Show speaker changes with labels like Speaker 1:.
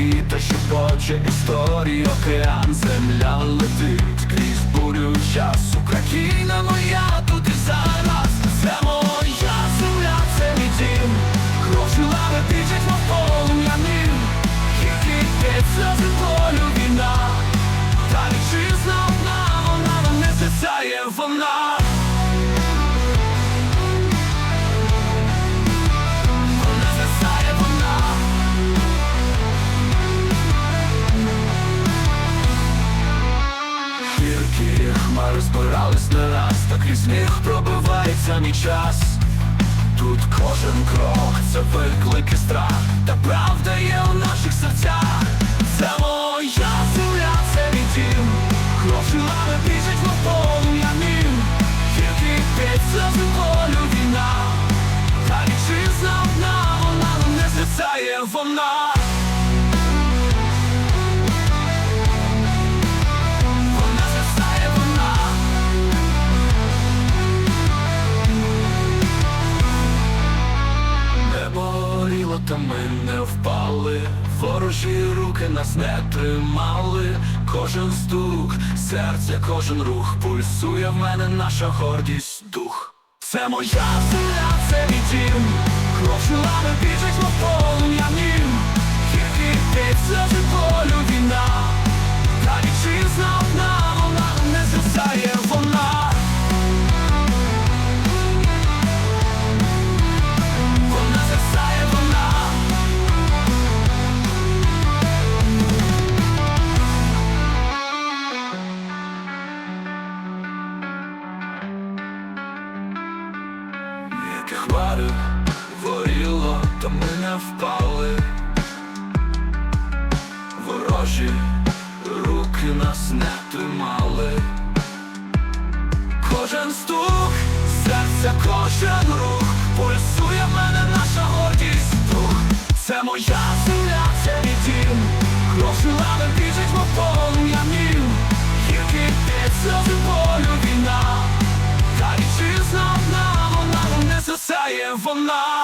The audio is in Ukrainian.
Speaker 1: світа, що хоче історії, океан, земля летить крізь бурю час. Україна моя тут і зараз. Це моя земля, це мій дім. Кров жила летить, мов полум'яним, ним. Тільки п'ється болю Гіркі хмари збирались на раз, та крізь них пробивається мій час. Тут кожен крок це виклик і страх, та правда є впали. Ворожі руки нас не тримали. Кожен стук, серця, кожен рух пульсує в мене наша гордість, дух. Це моя земля, це мій дім. Кров жилами біжить мов полум'я ним. Тільки п'ється від болю війна. Та вітчизна одна, Яке хмари горіло, та ми не впали. Ворожі руки нас не тримали. Кожен стук, серця, кожен рух Пульсує мене наша гордість дух Це моя земля, це болю війна